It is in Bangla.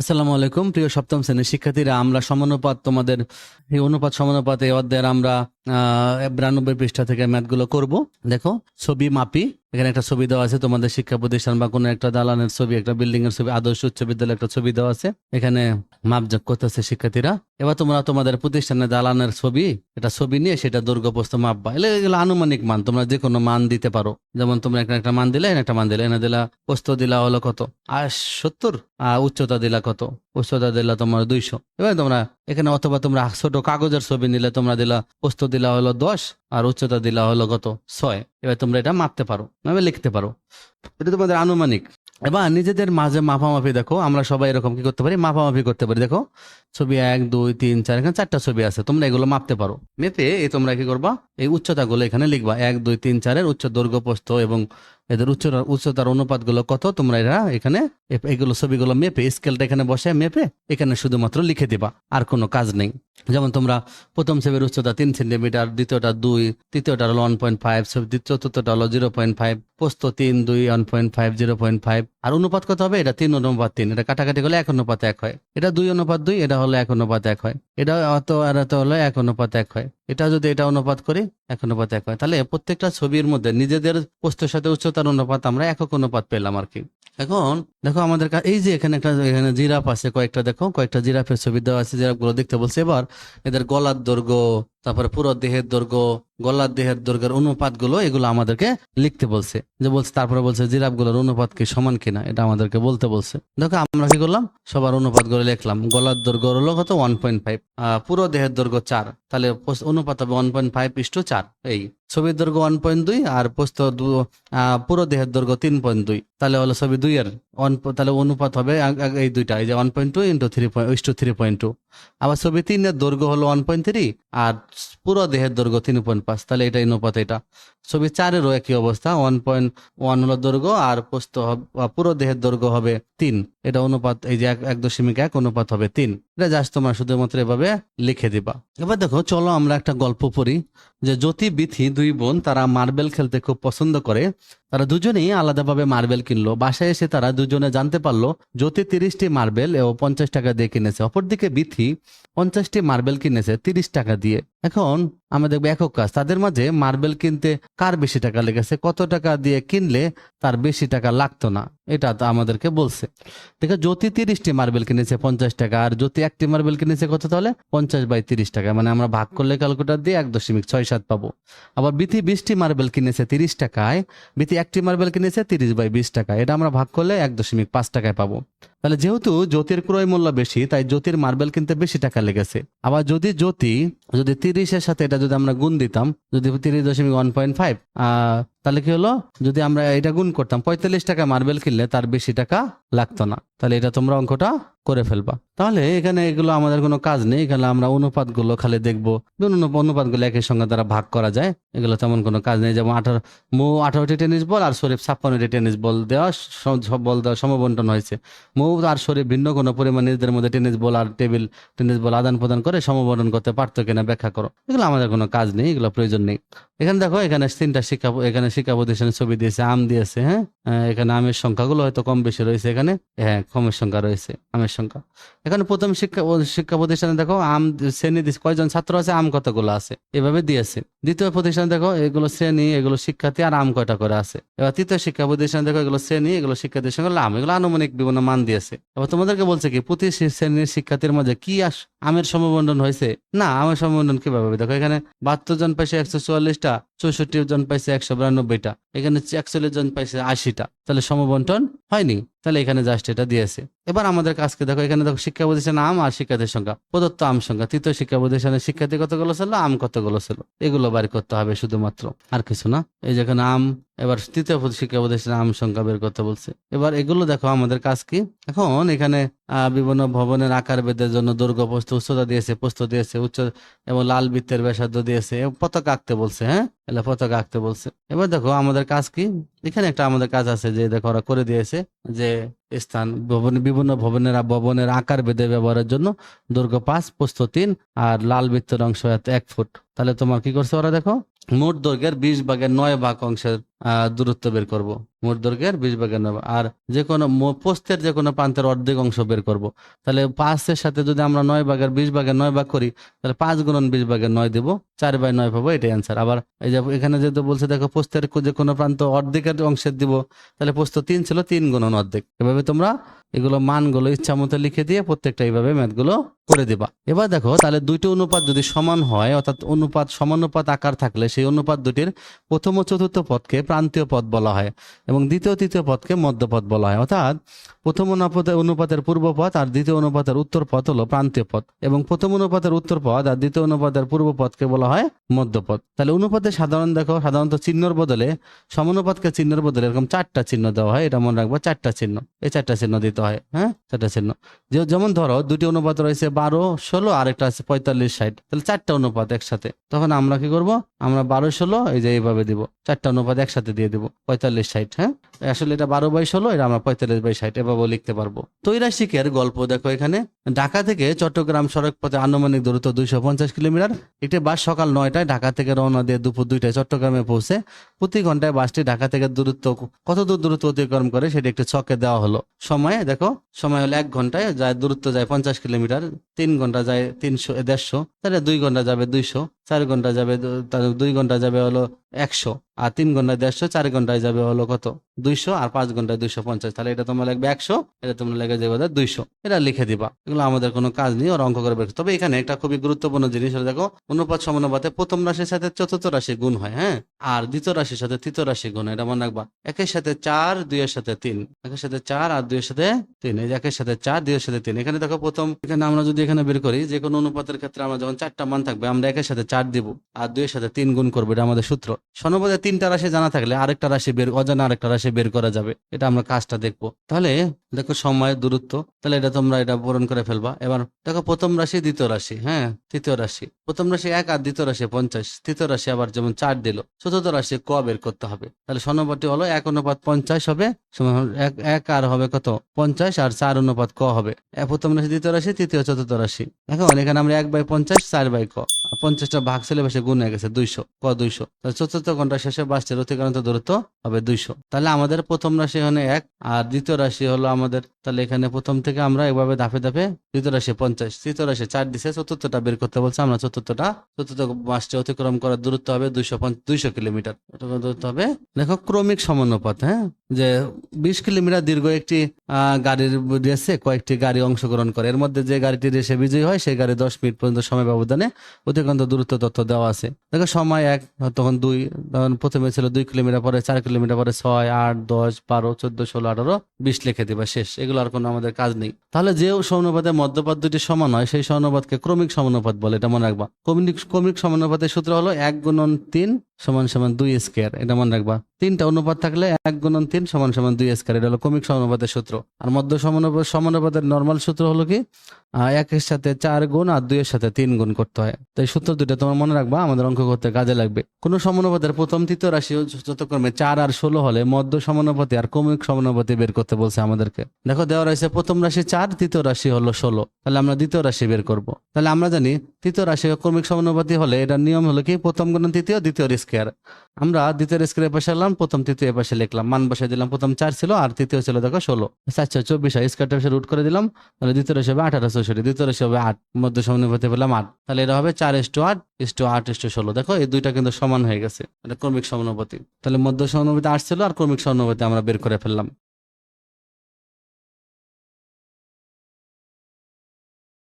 আসসালামু আলাইকুম, প্রিয় সপ্তম শ্রেণির শিক্ষার্থীরা, আমরা সমানুপাত তোমাদের, এই অনুপাত সমানুপাত এই অধ্যায়ের আমরা বিরানব্বই পৃষ্ঠা থেকে ম্যাথগুলো করব। দেখো, ছবি মাপি। এখানে একটা ছবি দেওয়া আছে, তোমাদের শিক্ষা প্রতিষ্ঠান বা কোনো একটা দালানের ছবি, একটা বিল্ডিং এর ছবি, আদর্শ উচ্চ বিদ্যালয়ের একটা ছবি দেওয়া আছে। এখানে মাপযোগ করতেছে শিক্ষার্থীরা। এবার তোমরা তোমাদের প্রতিষ্ঠানে দালানের ছবি এটা ছবি নিয়ে সেটা দৈর্ঘ্য প্রস্থ মাপবা। এগুলো এগুলো আনুমানিক মান, তোমরা যে কোনো মান দিতে পারো। যেমন তোমরা একটা একটা মান দিলে, এখানে একটা মান দিলে এনে দিলা, প্রস্থ দিলা হলো কত? আর সত্তর, আর উচ্চতা দিলা কত? উচ্চতা দিলা তোমার দুইশো। এবার তোমরা এখানে অথবা তোমরা ছোট কাগজের ছবি নিলে তোমরা দিলা প্রস্থ দিলা হলো দশ আর উচ্চতা দিলা হলো কত? ছয়। এবার তোমরা এটা মাপতে পারো এবার লিখতে পারো। এটা তোমাদের আনুমানিক। এবার নিজেদের মাঝে মাপামাপি দেখো, আমরা সবাই এরকম কি করতে পারি? মাপামাপি করতে পারি। দেখো, ছবি এক, দুই, তিন, চার, এখানে চারটা ছবি আছে, তোমরা এগুলো মাপতে পারো। মেপে এই তোমরা কি করবা? এই উচ্চতাগুলো এখানে লিখবা। এক, দুই, তিন, চারের উচ্চ দৈর্ঘ্য প্রস্থ এবং এদের উচ্চতার উচ্চতার অনুপাতগুলো কত? তোমরা এরা এখানে এগুলো ছবিগুলো মেপে, স্কেলটা এখানে বসে মেপে এখানে শুধুমাত্র লিখে দিবা, আর কোনো কাজ নেই। যেমন তোমরা প্রথম ছবির উচ্চতা তিন সেন্টিমিটার, দ্বিতীয়টা দুই, তৃতীয়টা হলো ওয়ান পয়েন্ট ফাইভ চতুর্থটা হলো জিরো পয়েন্ট ফাইভ পোস্ত তিন, দুই one point five zero point five আর অনুপাত কত হবে? এটা তিন অনুপাত তিন। এটা কাটাকাটি করলে এক অনুপাত এক হয়। এটা দুই অনুপাত দুই, এটা হলো এক অনুপাত এক হয়। এটা অত আর এত হলো এক অনুপাত এক হয়। এটা যদি এটা অনুপাত করি এক অনুপাত এক হয়। তাহলে প্রত্যেকটা ছবির মধ্যে নিজেদের পোস্তের সাথে উচ্চতার অনুপাত আমরা একক অনুপাত পেলাম আর কি। এখন দেখো আমাদের এই যে এখানে একটা এখানে জিরাফ আছে, কয়েকটা দেখো, কয়েকটা জিরাফের ছবি দেওয়া আছে জিরাফগুলো দেখতে বলছে। এবার এদের গলার দৈর্ঘ্য, তারপরে পুরো দেহের দৈর্ঘ্য, গলার দেহের দৈর্ঘ্যের অনুপাতগুলো এগুলো আমাদেরকে লিখতে বলছে। যে বলছে তারপরে বলছে জিরাফগুলোর অনুপাত কি সমান কিনা? এটা আমাদেরকে বলতে বলছে। দেখো আমরা কি করলাম? সবার অনুপাতগুলো লিখলাম। গলার দৈর্ঘ্য হলো কত? ওয়ান পয়েন্ট ফাইভ পুরো দেহের দৈর্ঘ্য চার। তাহলে অনুপাত হবে ওয়ান পয়েন্ট ফাইভ ইস্টু চার। chặt thì ছবির দৈর্ঘ্য ওয়ান পয়েন্ট দুই আর পোস্ত দু- পুরো দেহের দৈর্ঘ্য তিন পয়েন্ট দুই। তাহলে হলো ছবি দুই এর ওয়ান তাহলে অনুপাত হবে এই দুইটা, এই যে one point two into three point is to three point two আবার ছবি তিনের দৈর্ঘ্য হলো ওয়ান পয়েন্ট থ্রি আর পুরো দেহের দৈর্ঘ্য তিন পয়েন্ট পাঁচ, তাহলে এটা অনুপাত এটা। ছবি চারেরও একই অবস্থা ওয়ান পয়েন্ট ওয়ান হলো দৈর্ঘ্য আর পোস্ত পুরো দেহের দৈর্ঘ্য হবে তিন। এটা অনুপাত, এই যে এক- এক দশমিক এক অনুপাত হবে তিন। এটা জাস্ট তোমরা শুধুমাত্র এভাবে লিখে দিবা। এবার দেখো, চলো আমরা একটা গল্প পড়ি যে জ্যোতি বিথি দুই বোন তারা মার্বেল খেলতে খুব পছন্দ করে। তারা দুজনেই আলাদাভাবে মার্বেল কিনলো। বাসায় এসে তারা দুজনে জানতে পারল, জ্যোতি তিরিশটি মার্বেল ও পঞ্চাশ টাকা দিয়ে কিনেছে। অপরদিকে বিথি পঞ্চাশটি মার্বেল কিনেছে তিরিশ টাকা দিয়ে। এখন আমরা দেখব একক কাজ। তাদের মাঝে মার্বেল কিনতে কার বেশি টাকা লেগেছে? কত টাকা দিয়ে কিনলে তার বেশি টাকা লাগতো না? এটা তো আমাদেরকে বলছে। দেখো, জ্যোতি তিরিশটি মার্বেল কিনেছে পঞ্চাশ টাকা, আর জ্যোতি একটি মার্বেল কিনেছে কত তাহলে? পঞ্চাশ বাই তিরিশ টাকা। মানে আমরা ভাগ করলে ক্যালকুলেটার দিয়ে এক দশমিক ছয় সাত পাবো। আবার বিথি বিশটি মার্বেল কিনেছে তিরিশ টাকায়। বিথি একটি মার্বেল কিনেছে তিরিশ বাই বিশ টাকা। এটা আমরা ভাগ করলে এক দশমিক পাঁচ টাকায় পাবো। তাহলে যেহেতু জ্যোতির ক্রয় মূল্য বেশি, তাই জ্যোতির মার্বেল কিনতে বেশি টাকা লেগেছে। আবার যদি জ্যোতি, যদি তিরিশের সাথে এটা যদি আমরা গুণ দিতাম, যদি তিরিশ দশমিক ওয়ান পয়েন্ট ফাইভ তাহলে কি হলো? যদি আমরা এটা গুণ করতাম, পঁয়তাল্লিশ টাকা মার্বেল কিনলে তার বেশি টাকা লাগতো না। তাহলে এটা তোমরা অঙ্কটা করে ফেলবা। তাহলে এখানে এগুলো আমাদের কোনো কাজ নেই। এখানে আমরা অনুপাতগুলো খালি দেখব। বিভিন্ন অনুপাতগুলো একই সঙ্গে দ্বারা ভাগ করা যায়। এগুলো তেমন কোনো কাজ নেই। যেমন আঠারো মৌ আঠারোটি টেনিস বল আর শরীফ ছাপ্পান্নটি টেনিস বল দেওয়া সব বল দেওয়া সমবন্টন হয়েছে। মৌ আর শরীফ ভিন্ন কোনো পরিমাণ নিজেদের মধ্যে টেনিস বল আর টেবিল টেনিস বল আদান প্রদান করে সমবন্টন করতে পারতো কিনা ব্যাখ্যা করো। এগুলো আমাদের কোনো কাজ নেই। এগুলো প্রয়োজন নেই। এখানে দেখো, এখানে তিনটা শিক্ষা এখানে শিক্ষা প্রতিষ্ঠানের ছবি দিয়েছে আম দিয়েছে হ্যাঁ আহ, এখানে আমের সংখ্যাগুলো হয়তো কম বেশি রয়েছে এখানে। হ্যাঁ কমের সংখ্যা রয়েছে, আমের সংখ্যা। এখানে প্রথম শিক্ষা শিক্ষা প্রতিষ্ঠানে দেখো, আম শ্রেণি কয়জন ছাত্র আছে, আম কতগুলো আছে, এভাবে দিয়েছে। দ্বিতীয় প্রতিষ্ঠানে দেখো, এগুলো শ্রেণি, এগুলো শিক্ষার্থী আর আম কয়টা করে আছে। এবার তৃতীয় শিক্ষা প্রতিষ্ঠানে দেখো, এগুলো শ্রেণি, এগুলো শিক্ষার্থীর সঙ্গে আম এগুলো আনুমানিক বিভিন্ন মান দিয়েছে। এবার তোমাদেরকে বলছে কি, প্রতি শ্রেণির শিক্ষার্থীর মাঝে কি আস, আমের সমবন্টন হয়েছে? না, আমের সমবন্টন কীভাবে দেখো, এখানে বাহাত্তর জন পাইছে একশো চুয়াল্লিশটা, চৌষট্টি জন পাইছে একশো বিরানব্বইটা, এখানে একচল্লিশ জন পাইছে আশিটা। 的。তাহলে সমবন্টন হয়নি। তাহলে এখানে জাস্ট এটা দিয়েছে। এবার আমাদের কাজকে দেখো, এখানে দেখো শিক্ষা প্রতিষ্ঠান আম আর শিক্ষার্থীর সংখ্যা। প্রদত্ত আম সংখ্যা। তৃতীয় শিক্ষা প্রতিষ্ঠানের শিক্ষার্থী কতগুলো ছিল? আম কতগুলো ছিল? এগুলো বের করতে হবে শুধুমাত্র। আর কিছু না। এই যেখানে আম, এবার তৃতীয় শিক্ষা প্রতিষ্ঠানে আম সংখ্যা বের করতে বলছে। এবার এগুলো দেখো, আমাদের কাজ কি? এখন এখানে বিভিন্ন ভবনের আকার বেদের জন্য দৈর্ঘ্য প্রস্থ উচ্চতা দিয়েছে প্রস্থ দিয়েছে, উচ্চ এবং লাল বৃত্তের ব্যাসার্ধ দিয়েছে। এবং পতাকা আঁকতে বলছে হ্যাঁ? এলা পতাকা আঁকতে বলছে। এবার দেখো, আমাদের কাজ কি? এখানে একটা আমাদের কাজ আছে যে দেখো ওরা করে দিয়েছে যে স্থান ভবন, বিভিন্ন ভবনের ভবনের আকার বেঁধে ব্যবহারের জন্য দৈর্ঘ্য পাঁচ প্রস্থ তিন আর লাল বৃত্তের অংশ এক ফুট। তাহলে তোমার কি করছে ওরা দেখো? মোট দৈর্ঘ্যের বিশ ভাগের নয় ভাগ অংশের দূরত্ব বের করব। মোট দৈর্ঘ্যের বিশ ভাগের নয় আর যে কোনো পোস্তের যে কোনো প্রান্তের অর্ধেক অংশ বের করব। তাহলে পাঁচের সাথে যদি আমরা নয় ভাগের বিশ ভাগের নয় ভাগ করি, তাহলে পাঁচ গুণন বিশ ভাগের নয় দেবো। চার বাই নয় পাবো, এটাই অ্যান্সার আবার এই যে এখানে যেহেতু বলছে, দেখো পোস্তের যে কোনো প্রান্ত অর্ধেকের অংশের দিব, তাহলে পোস্ত তিন ছিল, তিন গুণন অর্ধেক। এভাবে তোমরা এগুলো মানগুলো ইচ্ছা মতো লিখে দিয়ে প্রত্যেকটা এইভাবে ম্যাথগুলো করে দিবা। এবার দেখো, তাহলে দুইটি অনুপাত যদি সমান হয়, অর্থাৎ অনুপাত, সমানুপাত আকার থাকলে সেই অনুপাত দুটির প্রথম ও চতুর্থ পদকে প্রান্তীয় পদ বলা হয় এবং দ্বিতীয় তৃতীয় পদকে মধ্যপদ বলা হয়। অর্থাৎ প্রথম অনুপাতের অনুপাতের পূর্ব পদ আর দ্বিতীয় অনুপাতের উত্তর পদ হলো প্রান্তীয় পদ এবং প্রথম অনুপাতের উত্তর পদ আর দ্বিতীয় অনুপাতের পূর্ব পদকে বলা হয় মধ্যপদ। তাহলে অনুপাতের সাধারণ দেখো, সাধারণত চিহ্নর বদলে সমানুপাতকে চিহ্নের বদলে এরকম চারটা চিহ্ন দেওয়া হয়। এটা মনে রাখব, চারটা চিহ্ন। এই চারটা চিহ্ন দিতে হয় হ্যাঁ? চারটা চিহ্ন। যেমন ধরো, দুটি অনুপাত রয়েছে বারো, ষোলো আর একটা আছে পঁয়তাল্লিশ, ষাট। তাহলে চারটা অনুপাত একসাথে। তখন আমরা কি করব? আমরা বারো, ষোলো, এই যে এইভাবে দিব। চারটা অনুপাত একসাথে দিয়ে দেবো, পঁয়তাল্লিশ ষাট হ্যাঁ? আসলে এটা বারো বাই ষোলো, এটা আমরা পঁয়তাল্লিশ বাই ষাট এভাবেও লিখতে পারব। তৈরাশিকের গল্প দেখো এখানে। ঢাকা থেকে চট্টগ্রাম সড়ক পথে আনুমানিক দূরত্ব দুইশো পঞ্চাশ কিলোমিটার। একটি বাস সকাল নয়টায় ঢাকা থেকে রওনা দিয়ে দুপুর দুইটায় চট্টগ্রামে পৌঁছে। প্রতি ঘন্টায় বাসটি ঢাকা থেকে দূরত্ব, কত দূর দূরত্ব অতিক্রম করে সেটি একটি ছকে দেওয়া হলো। সময়, দেখো, সময় হলো এক ঘন্টায়, যায়, দূরত্ব যায় পঞ্চাশ কিলোমিটার, তিন ঘণ্টা যায় তিনশো, দেড়শো, তাহলে দুই ঘণ্টা যাবে দুইশো। চার ঘণ্টা যাবে দুই ঘণ্টা যাবে হলো একশো, আর তিন ঘণ্টা দেড়শো, চার ঘন্টায় যাবে হলো কত? দুইশো আর পাঁচ ঘন্টায় দুইশো পঞ্চাশ। তাহলে এটা তোমরা লাগবে একশো, এটা তোমরা লেগে যাবে দুইশো। এটা লিখে দিবা। এগুলো আমাদের কোনো কাজ নেই, ওর অঙ্ক করে বের তবে এখানে একটা খুবই গুরুত্বপূর্ণ জিনিস হলো দেখো, অনুপাত সমানুপাতে প্রথম রাশির সাথে চতুর্থ রাশি গুণ হয় হ্যাঁ? আর দ্বিতীয় রাশির সাথে তৃতীয় রাশি গুণ, এটা মনে রাখবা। একের সাথে চার, দুইয়ের সাথে তিন। একের সাথে চার আর দুইয়ের সাথে তিন। এই একের সাথে চার, দুইয়ের সাথে তিন। এখানে দেখো প্রথম, এখানে আমরা যদি এখানে বের করি, যে কোনো অনুপাতের ক্ষেত্রে আমরা যখন চারটা মান থাকবে, আমরা একের সাথে চার দিব আর দুইয়ের সাথে তিন গুণ করব, এটা আমাদের সূত্র। সনপদে তিনটা রাশি জানা থাকলে আরেকটা রাশি বের, অজানা আরেকটা রাশি বের করা যাবে। এটা আমরা কাজটা দেখব। তাহলে দেখো সময়, দূরত্ব। তাহলে এটা তোমরা এটা পূরণ করে ফেলবা। এবার দেখো প্রথম রাশি, দ্বিতীয় রাশি হ্যাঁ? তৃতীয় রাশি। প্রথম রাশি এক আর দ্বিতীয় রাশি পঞ্চাশ। তৃতীয় রাশি আবার যেমন চার দিল। চতুর্থ রাশি ক বের করতে হবে। তাহলে সনপদটি হলো এক অনুপাত পঞ্চাশ হবে। এক আর হবে কত? পঞ্চাশ আর চার অনুপাত ক হবে। প্রথম রাশি, দ্বিতীয় রাশি, তৃতীয়, চতুর্থ রাশি। দেখো এখানে আমরা এক বাই পঞ্চাশ, চার বাই ক। পঞ্চাশটা ভাগ ছেলে বেশি গুণ হয়ে গেছে দুইশো, ক দুইশো। তাহলে চতুর্থ ঘণ্টা শেষে বাসটির অতিক্রান্ত দূরত্ব হবে দুইশো। তাহলে আমাদের প্রথম রাশি হলো এক আর দ্বিতীয় রাশি হলো আমাদের তাহলে এখানে প্রথম থেকে আমরা এভাবে ধাপে ধাপে দ্বিতীয় রাশি পঞ্চাশ, তৃতীয় রাশি চার দিছে, চতুর্থটা বের করতে বলছে আমরা চতুর্থটা, চতুর্থ মাসটি অতিক্রম করার দূরত্ব হবে দুইশো দুইশো কিলোমিটার। দূরত্ব হবে। দেখো, ক্রমিক সমানুপাত হ্যাঁ? যে বিশ কিলোমিটার দীর্ঘ একটি গাড়ির রেসে কয়েকটি গাড়ি অংশগ্রহণ করে। এর মধ্যে যে গাড়িটি রেসে বিজয়ী হয়, সেই গাড়ি দশ মিনিট পর্যন্ত সময় ব্যবধানে অতিক্রান্ত দূরত্ব তথ্য দেওয়া আছে। দেখো, সময় এক, তখন দুই, তখন প্রথমে ছিল দুই কিলোমিটার পরে চার কিলোমিটার পরে ছয়, আট, দশ, বারো, চোদ্দ, ষোলো, আঠারো, বিশ লিখে দিবা শেষ। এগুলো আর কোনো আমাদের কাজ নেই। তাহলে যে সমানুপাতে মধ্যপাত দুটি সমান হয়, সেই সমানুপাতকে ক্রমিক সমানুপাত বলে, এটা মনে রাখবা। ক্রমিক ক্রমিক সমানুপাতের সূত্র হলো এক গুণন তিন সমান সমান দুই স্কোয়ার, এটা মনে রাখবা। তিনটা অনুপাত থাকলে এক গুণন তিন সমান সমান দুই স্কোয়ার, এটা হলো ক্রমিক সমানুপাতের সূত্র। আর মধ্য সমানুপাত, সমানুপাতের নর্মাল সূত্র হলো কি? একের সাথে চার গুণ আর দুইয়ের সাথে তিন গুণ করতে হয়। তো এই সূত্র দুটো তোমার মনে রাখবা, আমাদের অঙ্ক করতে কাজে লাগবে। কোন সমানুপাতের প্রথম তৃতীয় রাশি যতক্রমে চার আর ষোলো হলে মধ্য সমানুপাতি আর ক্রমিক সমানুপাতি বের করতে বলছে আমাদেরকে। দেখো দেওয়া রয়েছে, প্রথম রাশি চার তৃতীয় রাশি হলো ষোলো। তাহলে আমরা দ্বিতীয় রাশি বের করব। তাহলে আমরা জানি, তৃতীয় রাশি ক্রমিক সমানুপাতি হলে এটার নিয়ম হলো কি, প্রথম গুণ তৃতীয়, দ্বিতীয় স্কোয়ার আমরা দ্বিতীয় স্কোয়ারের পাশে এলাম, প্রথম তৃতীয় পাশে লিখলাম। মান বসে দিলাম, প্রথম চার ছিল, আর তৃতীয় ছিল দেখো ষোলো। চারশো চব্বিশ হয় স্কোয়ারটা পাশে রুট করে দিলাম, তাহলে দ্বিতীয় রাশি হবে আঠারো, চৌষট্টি। দ্বিতীয় রাশি হবে আট, মধ্য সমানুপাতি পেলাম আট। তাহলে এটা হবে চার ইস্টু আট ইস্টু আট ইস্টু ষোলো। দেখো, এই দুইটা কিন্তু সমান হয়ে গেছে, এটা ক্রমিক সমানুপাতি। তাহলে মধ্য সমানুপাতি আট ছিল, আর ক্রমিক সমানুপাতি আমরা বের করে ফেললাম।